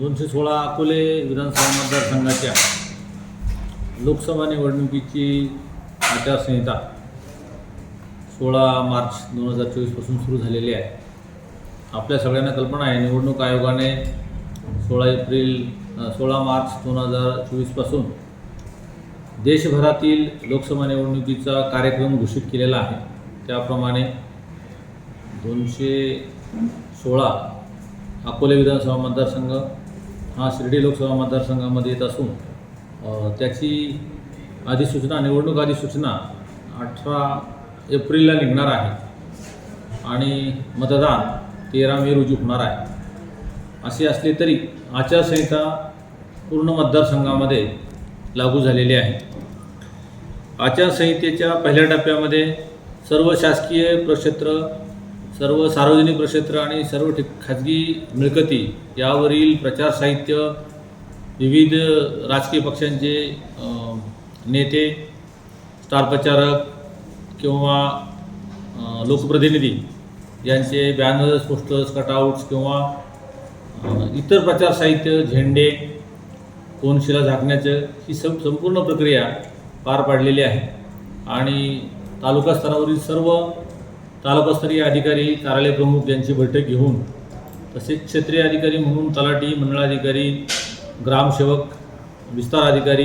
दोनशे सोळा अकोले विधानसभा मतदारसंघाच्या लोकसभा निवडणुकीची आचारसंहिता सोळा मार्च दोन हजार चोवीसपासून सुरू झालेली आहे. आपल्या सगळ्यांना कल्पना आहे निवडणूक आयोगाने सोळा एप्रिल सोळा मार्च दोन हजार चोवीसपासून देशभरातील लोकसभा निवडणुकीचा कार्यक्रम घोषित केलेला आहे. त्याप्रमाणे दोनशे सोळा अकोले विधानसभा मतदारसंघ हा शिर्डी लोकसभा मतदारसंघामध्ये येत असून त्याची अधिसूचना निवडणूक अधिसूचना अठरा एप्रिलला निघणार आहे. आणि मतदान तेरा मे रोजी होणार आहे. असे असले तरी आचारसंहिता पूर्ण मतदारसंघामध्ये लागू झालेली आहे. आचारसंहितेच्या पहिल्या टप्प्यामध्ये सर्व शासकीय प्रक्षेत्र सर्व सार्वजनिक प्रक्षेत्र आणि सर्व ठिक खाजगी मिळकती यावरील प्रचार साहित्य विविध राजकीय पक्षांचे नेते स्टार प्रचारक किंवा लोकप्रतिनिधी यांचे बॅनर्स पोस्टर्स कटआउट्स किंवा इतर प्रचार साहित्य झेंडे कोनशिला झाकण्याचं ही सं संपूर्ण प्रक्रिया पार पाडलेली आहे. आणि तालुका स्तरावरील सर्व तालुकास्तरीय अधिकारी कार्यालय प्रमुख यांची बैठक घेऊन तसेच क्षेत्रीय अधिकारी म्हणून तलाठी मंडळाधिकारी ग्रामसेवक विस्तार अधिकारी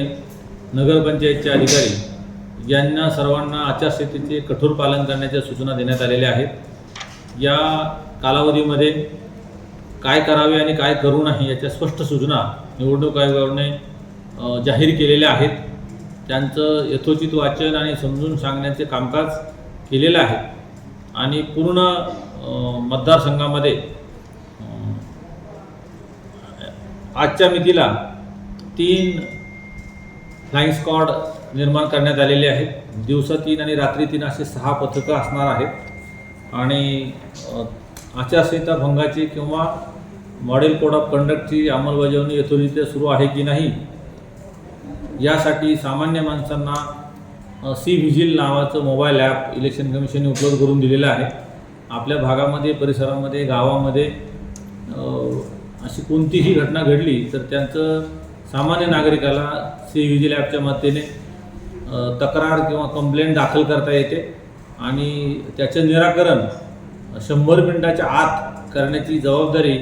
नगरपंचायतचे अधिकारी यांना सर्वांना आचारसंहितेचे कठोर पालन करण्याच्या सूचना देण्यात आलेल्या आहेत. या कालावधीमध्ये काय करावे आणि काय करू नाही याच्या स्पष्ट सूचना निवडणूक आयोगाने जाहीर केलेल्या आहेत. त्यांचं यथोचित वाचन आणि समजून सांगण्याचे कामकाज केलेलं आहे. आणि पूर्ण मतदारसंघामध्ये आजच्या मितीला तीन फ्लाईंग स्क्वॉड निर्माण करण्यात आलेले आहेत. दिवसा तीन आणि रात्री तीन असे सहा पथकं असणार आहेत. आणि आचारसंहिता भंगाची किंवा मॉडेल कोड ऑफ कंडक्टची अंमलबजावणी यथोरित्या सुरू आहे की नाही यासाठी सामान्य माणसांना सी व्हिजिल नावाचं मोबाईल ॲप इलेक्शन कमिशनने उपलब्ध करून दिलेलं आहे. आपल्या भागामध्ये परिसरामध्ये गावामध्ये अशी कोणतीही घटना घडली तर त्यांचं सामान्य नागरिकाला सी व्हिजिल ॲपच्या मदतीने तक्रार किंवा कंप्लेंट दाखल करता येते आणि त्याचं निराकरण शंभर मिनिटाच्या आत करण्याची जबाबदारी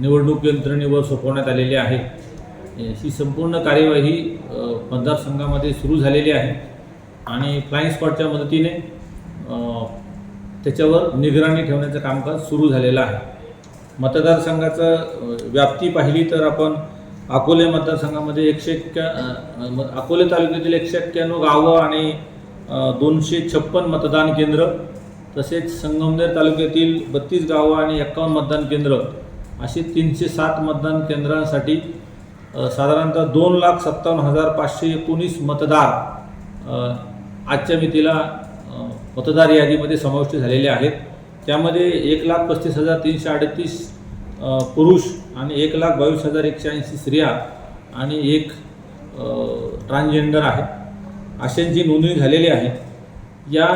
निवडणूक यंत्रणेवर सोपवण्यात आलेली आहे. ही संपूर्ण कार्यवाही मतदारसंघामध्ये सुरू झालेली आहे. आणि फ्लाईंग स्पॉटच्या मदतीने त्याच्यावर निगराणी ठेवण्याचं कामकाज सुरू झालेलं आहे. मतदारसंघाचं व्याप्ती पाहिली तर आपण अकोले मतदारसंघामध्ये एकशे एक्क्या म- अकोले तालुक्यातील एकशे एक्क्याण्णव गावं आणि दोनशे छप्पन मतदान केंद्र तसेच संगमनेर तालुक्यातील बत्तीस गावं आणि एक्कावन्न मतदान केंद्र असे तीनशे सात मतदान केंद्रांसाठी साधारणतः दोन लाख सत्तावन्न हजार पाचशे एकोणीस मतदार आजच्या मितीला मतदार यादीमध्ये समाविष्ट झालेले आहेत. त्यामध्ये एक लाख पस्तीस हजार तीनशे अडतीस पुरुष आणि एक लाख बावीस हजार एकशे ऐंशी स्त्रिया आणि एक ट्रान्सजेंडर आहे. अशांची नोंदणी झालेली आहे या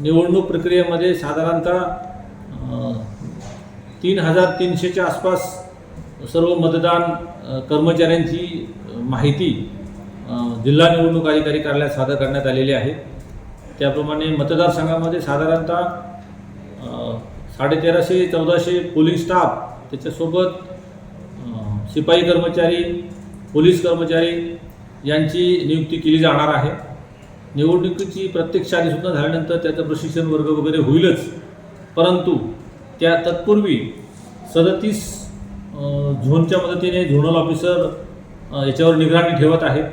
निवडणूक प्रक्रियेमध्ये साधारणतः तीन हजार तीनशेच्या आसपास सर्व मतदान कर्मचाऱ्यांची माहिती जिल्हा निवडणूक अधिकारी कार्यालयात सादर करण्यात आलेली आहे. त्याप्रमाणे मतदारसंघामध्ये साधारणतः साडेतेराशे चौदाशे पोलिंग स्टाफ त्याच्यासोबत शिपाई कर्मचारी पोलीस कर्मचारी यांची नियुक्ती केली जाणार आहे. निवडणुकीची प्रत्यक्ष अधिसूचना झाल्यानंतर त्याचं प्रशिक्षण वर्ग वगैरे होईलच. परंतु त्या तत्पूर्वी सदतीस झोनच्या मदतीने झोनल ऑफिसर याच्यावर निगराणी ठेवत आहेत.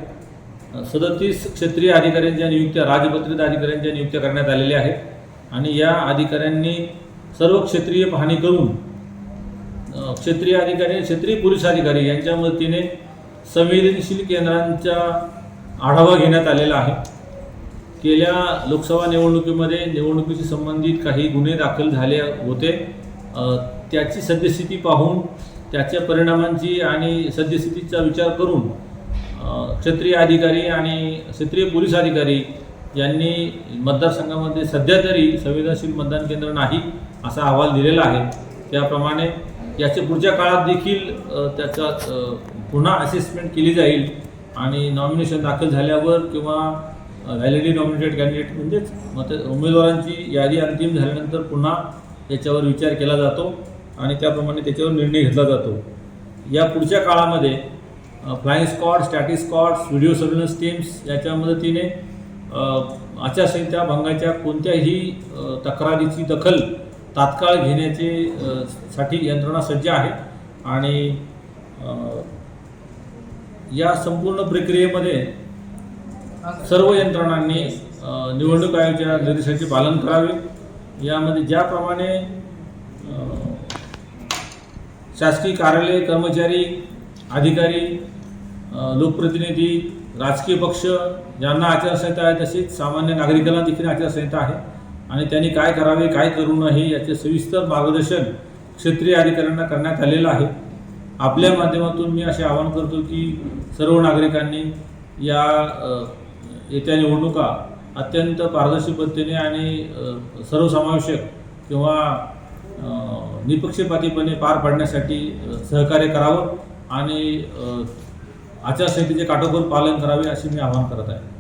सदतीस क्षेत्रीय अधिकाऱ्यांच्या नियुक्त्या राजपत्रित अधिकाऱ्यांच्या नियुक्त्या करण्यात आलेल्या आहेत. आणि या अधिकाऱ्यांनी सर्व क्षेत्रीय पाहणी करून क्षेत्रीय अधिकारी आणि क्षेत्रीय पोलीस अधिकारी यांच्या मदतीने संवेदनशील केंद्रांचा आढावा घेण्यात आलेला आहे. गेल्या लोकसभा निवडणुकीमध्ये निवडणुकीशी संबंधित काही गुन्हे दाखल झाले होते. त्याची सद्यस्थिती पाहून त्याच्या परिणामांची आणि सद्यस्थितीचा विचार करून क्षेत्रीय अधिकारी आणि क्षेत्रीय पोलीस अधिकारी यांनी मतदारसंघामध्ये सध्या तरी संवेदनशील मतदान केंद्र नाही असा अहवाल दिलेला आहे. त्याप्रमाणे याच्या पुढच्या काळात देखील त्याचा पुन्हा असेसमेंट केली जाईल आणि नॉमिनेशन दाखल झाल्यावर किंवा व्हॅलिडी नॉमिनेटेड कॅन्डिडेट म्हणजेच मत उमेदवारांची यादी अंतिम झाल्यानंतर पुन्हा याच्यावर विचार केला जातो आणि त्याप्रमाणे त्याच्यावर निर्णय घेतला जातो. या पुढच्या काळामध्ये flying squad static squads video surveillance teams याच्या मदतीने आचारसंहिता भंगाच्या कोणत्याही तक्रारीची दखल तात्काळ घेण्याचे साठी यंत्रणा सज्ज आहे. आणि या संपूर्ण प्रक्रियेमध्ये सर्व यंत्रणांनी निवडणूक आयोगाच्या निर्देशाचे पालन करावे. यामध्ये ज्याप्रमाणे शासकीय कार्यालय कर्मचारी अधिकारी लोकप्रतिनिधी राजकीय पक्ष ज्यांना आचारसंहिता आहे तसेच सामान्य नागरिकांना देखील आचारसंहिता आहे. आणि त्यांनी काय करावे काय करू नये याचे सविस्तर मार्गदर्शन क्षेत्रीय अधिकाऱ्यांना करण्यात आलेलं आहे. आपल्या माध्यमातून मी असे आवाहन करतो की सर्व नागरिकांनी या येत्या निवडणुका अत्यंत पारदर्शी पद्धतीने आणि सर्वसमावेशक किंवा निपक्षपातीपणे पार पाडण्यासाठी सहकार्य करावं आणि आचारसंहितेचे काटेकोर पालन करावे असे मी आवाहन करत आहे.